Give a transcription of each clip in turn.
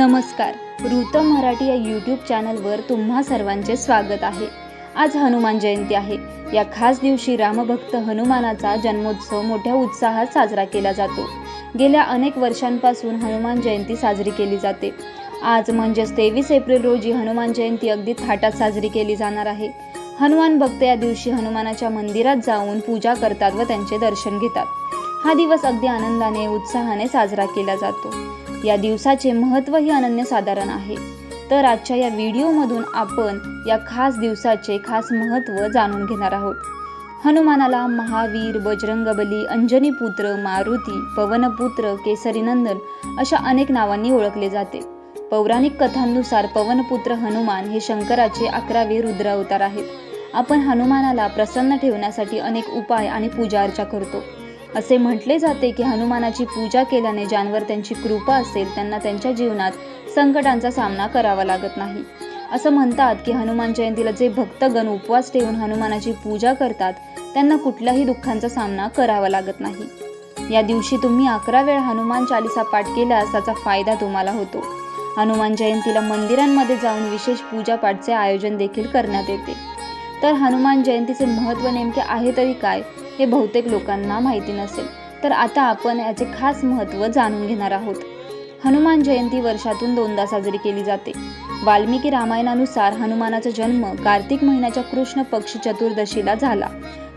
नमस्कार. ऋत मराठी या यूट्यूब चॅनलवर तुम्हा सर्वांचे स्वागत आहे. आज हनुमान जयंती आहे. या खास दिवशी रामभक्त हनुमानाचा जन्मोत्सव मोठ्या उत्साहात साजरा केला जातो. गेल्या अनेक वर्षांपासून हनुमान जयंती साजरी केली जाते. आज म्हणजेच तेवीस एप्रिल रोजी हनुमान जयंती अगदी थाटात साजरी केली जाणार आहे. हनुमान भक्त या दिवशी हनुमानाच्या मंदिरात जाऊन पूजा करतात व त्यांचे दर्शन घेतात. हा दिवस अगदी आनंदाने उत्साहाने साजरा केला जातो. या दिवसाचे महत्त्वही अनन्यसाधारण आहे. तर आजच्या या व्हिडिओमधून आपण या खास दिवसाचे खास महत्त्व जाणून घेणार आहोत. हनुमानाला महावीर बजरंगबली अंजनीपुत्र मारुती पवनपुत्र केसरीनंदन अशा अनेक नावांनी ओळखले जाते. पौराणिक कथांनुसार पवनपुत्र हनुमान हे शंकराचे अकरावे रुद्र अवतार आहेत. आपण हनुमानाला प्रसन्न ठेवण्यासाठी अनेक उपाय आणि पूजा अर्चा करतो. असे म्हटले जाते की हनुमानाची पूजा केल्याने ज्यांवर त्यांची कृपा असेल त्यांना त्यांच्या जीवनात संकटांचा सामना करावा लागत नाही. असं म्हणतात की हनुमान जयंतीला जे भक्तगण उपवास ठेवून हनुमानाची पूजा करतात त्यांना कुठल्याही दुःखांचा सामना करावा लागत नाही. या दिवशी तुम्ही अकरा वेळा हनुमान चालिसा पाठ केल्यास त्याचा फायदा तुम्हाला होतो. हनुमान जयंतीला मंदिरांमध्ये जाऊन विशेष पूजापाठचे आयोजन देखील करण्यात येते. तर हनुमान जयंतीचे महत्त्व नेमके आहे तरी काय? हे बहुतेक लोकांना माहिती नसेल तर आता आपण याचे खास महत्त्व जाणून घेणार आहोत. हनुमान जयंती वर्षातून दोनदा साजरी केली जाते. वाल्मिकी रामायणानुसार हनुमानाचा जन्म कार्तिक महिन्याच्या कृष्ण पक्ष चतुर्दशीला झाला.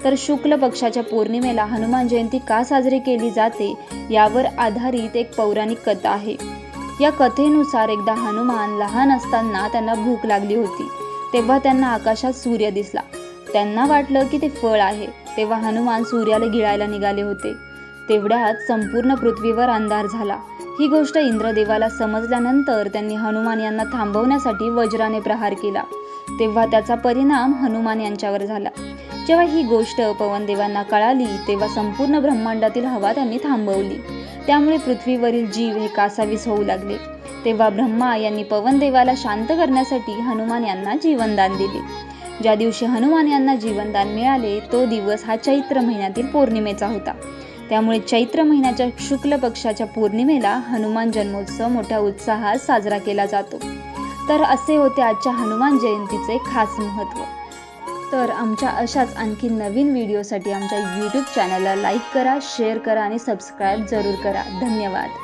तर शुक्ल पक्षाच्या पौर्णिमेला हनुमान जयंती का साजरी केली जाते यावर आधारित एक पौराणिक कथा आहे. या कथेनुसार एकदा हनुमान लहान असताना त्यांना भूक लागली होती. तेव्हा त्यांना आकाशात सूर्य दिसला. त्यांना वाटलं की ते फळ आहे. तेव्हा हनुमान सूर्याला गिळायला निघाले होते. तेवढ्यात संपूर्ण पृथ्वीवर अंधार झाला. ही गोष्ट इंद्रदेवाला समजल्यानंतर त्यांनी हनुमान यांना थांबवण्यासाठी वज्राने प्रहार केला. तेव्हा त्याचा परिणाम हनुमान यांच्यावर झाला. जेव्हा ही गोष्ट पवनदेवांना कळाली तेव्हा संपूर्ण ब्रह्मांडातील हवा त्यांनी थांबवली. त्यामुळे पृथ्वीवरील जीव हे कासावीस होऊ लागले. तेव्हा ब्रह्मा यांनी पवनदेवाला शांत करण्यासाठी हनुमान यांना जीवनदान दिले. ज्या दिवशी हनुमान यांना जीवनदान मिळाले तो दिवस हा चैत्र महिन्यातील पौर्णिमेचा होता. त्यामुळे चैत्र महिन्याच्या शुक्ल पक्षाच्या पौर्णिमेला हनुमान जन्मोत्सव मोठ्या उत्साहात साजरा केला जातो. तर असे होते आजच्या हनुमान जयंतीचे खास महत्त्व. तर आमच्या अशाच आणखी नवीन व्हिडिओसाठी आमच्या यूट्यूब चॅनलला लाईक करा शेअर करा आणि सबस्क्राईब जरूर करा. धन्यवाद.